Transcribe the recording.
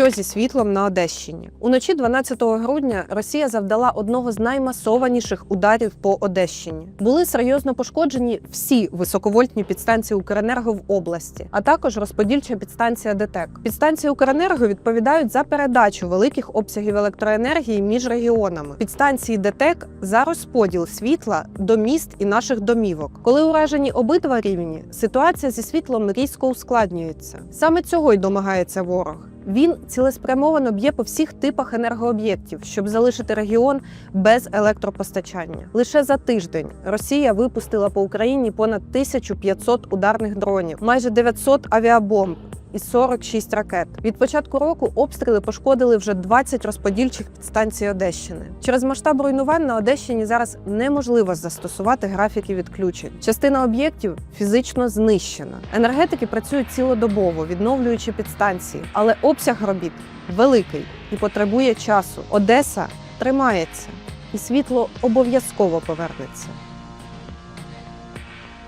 Що зі світлом на Одещині? Уночі 12 грудня Росія завдала одного з наймасованіших ударів по Одещині. Були серйозно пошкоджені всі високовольтні підстанції Укренерго в області, а також розподільча підстанція ДТЕК. Підстанції Укренерго відповідають за передачу великих обсягів електроенергії між регіонами. Підстанції ДТЕК за розподіл світла до міст і наших домівок. Коли уражені обидва рівні, ситуація зі світлом різко ускладнюється. Саме цього й домагається ворог. Він цілеспрямовано б'є по всіх типах енергооб'єктів, щоб залишити регіон без електропостачання. Лише за тиждень Росія випустила по Україні понад 1500 ударних дронів, майже 900 авіабомб. І 46 ракет від початку року обстріли пошкодили вже 20 розподільчих підстанцій Одещини. Через масштаб руйнувань на Одещині зараз неможливо застосувати графіки відключень. Частина об'єктів фізично знищена. Енергетики працюють цілодобово, відновлюючи підстанції, але обсяг робіт великий і потребує часу. Одеса тримається, і світло обов'язково повернеться.